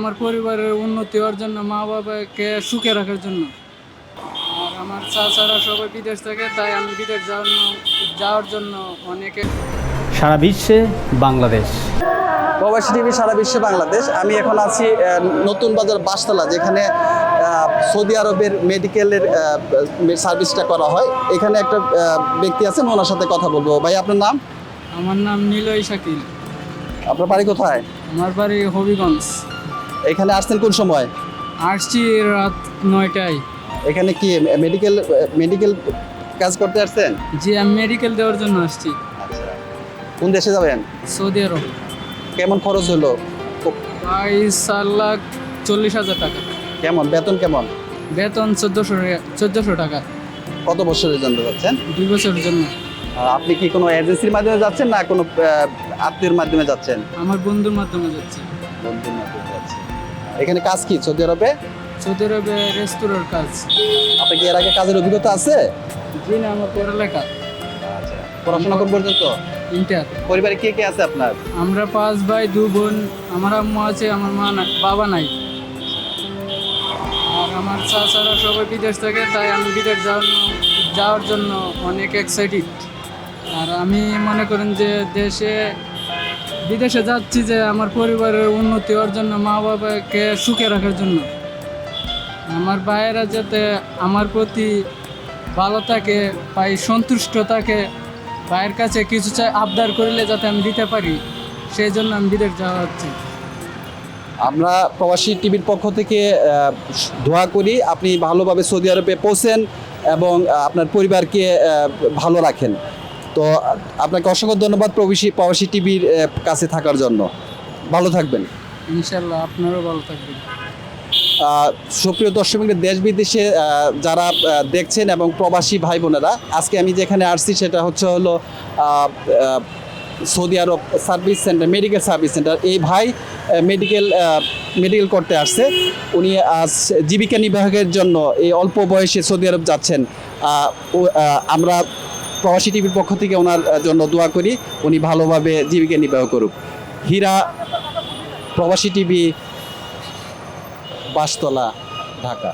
আমার পরিবারের উন্নতি হওয়ার জন্য মা বাবাকে সুখে রাখার জন্য। আর আমার চাচারা সবাই বিদেশ থেকে তাই আমি বিদেশ যাওয়ার যাওয়ার জন্য অনেকে সারা বিশ্বে বাংলাদেশ। প্রবাসী টিভি সারা বিশ্বে বাংলাদেশ। আমি এখন আছি নতুন বাজার বাসতলা যেখানে সৌদি আরবের মেডিকেলের সার্ভিসটা করা হয়। এখানে একটা ব্যক্তি আছেন ওনার সাথে কথা বলব। ভাই আপনার নাম? আমার নাম নিলয় শাকিল। আপনার বাড়ি কোথায়? আমার বাড়ি হবিগঞ্জ। এখানে আসছেন কোন সময়? আসছি রাত নয়টায়। এখানে কি মেডিকেল মেডিকেল কাজ করতে আসছেন? যে আমি মেডিকেল দেওয়ার জন্য আসছি। আচ্ছা। কোন দেশে যাবেন? Saudi Arab. কেমন খরচ হলো? প্রায় চার লাখ চল্লিশ হাজার টাকা। কেমন? বেতন কেমন? বেতন চোদ্দোশো চোদ্দোশো টাকা। কত বছরের জন্য যাচ্ছেন? দুই বছরের জন্য। আপনি কি কোনো এজেন্সির মাধ্যমে যাচ্ছেন না কোনো আত্মীয়ের মাধ্যমে যাচ্ছেন? আমার বন্ধুর মাধ্যমে যাচ্ছি। বন্ধুর মাধ্যমে যাচ্ছেন। এখানে কাজ কি? সৌদি আরবে? সৌদি আরবে রেস্তোরাঁর কাজ। আপনার কি এর আগে কাজের অভিজ্ঞতা আছে? জি না আমার পড়ালেখা। আচ্ছা পড়াশোনা কোন পর্যন্ত? ইন্টার। পরিবারে কে কে আছে আপনার? আমরা পাঁচ ভাই দু বোন আমার আম্মু আছে আমার মা নাই বাবা নাই। আর আমার চাচারা সবাই বিদেশ থেকে তাই আমি বিদেশ যাওয়ার যাওয়ার জন্য অনেক এক্সাইটেড আর আমি মনে করেন যে দেশে বিদেশে যাচ্ছি যে আমার পরিবারের উন্নতি হওয়ার জন্য মা বাবাকে সুখে রাখার জন্য। আমার ভাইয়েরা যাতে আমার প্রতি ভালো থাকে পাই সন্তুষ্ট থাকে, ভাইয়ের কাছে কিছু চাই আবদার করলে যাতে আমি দিতে পারি, সেই জন্য আমি বিদেশ যাওয়া হচ্ছে। আমরা প্রবাসী টিভির পক্ষ থেকে দোয়া করি আপনি ভালোভাবে সৌদি আরবে পৌঁছেন এবং আপনার পরিবারকে ভালো রাখেন। তো আপনাকে অসংখ্য ধন্যবাদ প্রবাসী প্রবাসী টিভির কাছে থাকার জন্য। ভালো থাকবেন। ইনশাল্লাহ আপনারও ভালো থাকবেন। সুপ্রিয় দর্শক দেশ বিদেশে যারা দেখছেন এবং প্রবাসী ভাই বোনেরা আজকে আমি যেখানে আসছি সেটা হচ্ছে হলো Saudi Arab service centre medical service centre. এই ভাই মেডিকেল মেডিকেল করতে আসছে। উনি আজ জীবিকা নির্বাহের জন্য এই অল্প বয়সে সৌদি আরব যাচ্ছেন। আমরা প্রবাসী টিভির পক্ষ থেকে ওনার জন্য দোয়া করি উনি ভালোভাবে জীবিকা নির্বাহ করুক। হীরা প্রবাসী টিভি, বাসতলা, ঢাকা।